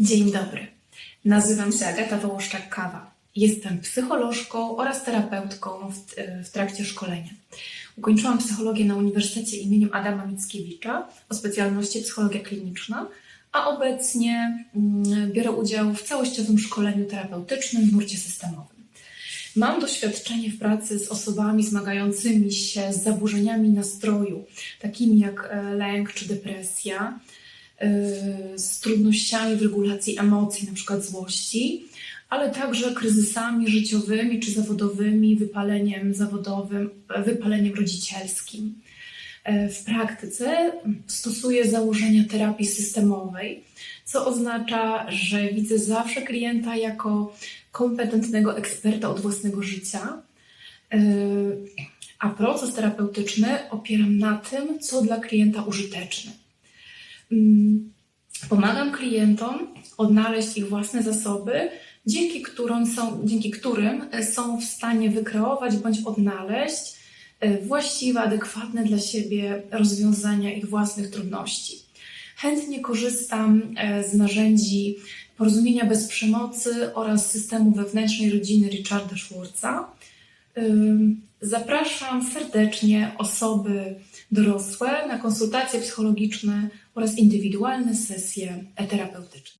Dzień dobry. Nazywam się Agata Wołoszczak-Kawa. Jestem psycholożką oraz terapeutką w, w trakcie szkolenia. Ukończyłam psychologię na Uniwersytecie imieniem Adama Mickiewicza o specjalności psychologia kliniczna, a obecnie mm, biorę udział w całościowym szkoleniu terapeutycznym w nurcie systemowym. Mam doświadczenie w pracy z osobami zmagającymi się z zaburzeniami nastroju, takimi jak e, lęk czy depresja, z trudnościami w regulacji emocji, przykład złości, ale także kryzysami życiowymi czy zawodowymi, wypaleniem zawodowym, wypaleniem rodzicielskim. E, W praktyce stosuję założenia terapii systemowej, co oznacza, że widzę zawsze klienta jako kompetentnego eksperta od własnego życia, e, a proces terapeutyczny opieram na tym, co dla klienta użyteczne. Mm, Pomagam klientom odnaleźć ich własne zasoby, dzięki którym są, dzięki którym są w stanie wykreować bądź odnaleźć e, właściwe, adekwatne dla siebie rozwiązania ich własnych trudności. Chętnie korzystam e, z narzędzi porozumienia bez przemocy oraz systemu wewnętrznej rodziny Richarda Schwartza. Zapraszam serdecznie osoby dorosłe na konsultacje psychologiczne oraz indywidualne sesje terapeutyczne.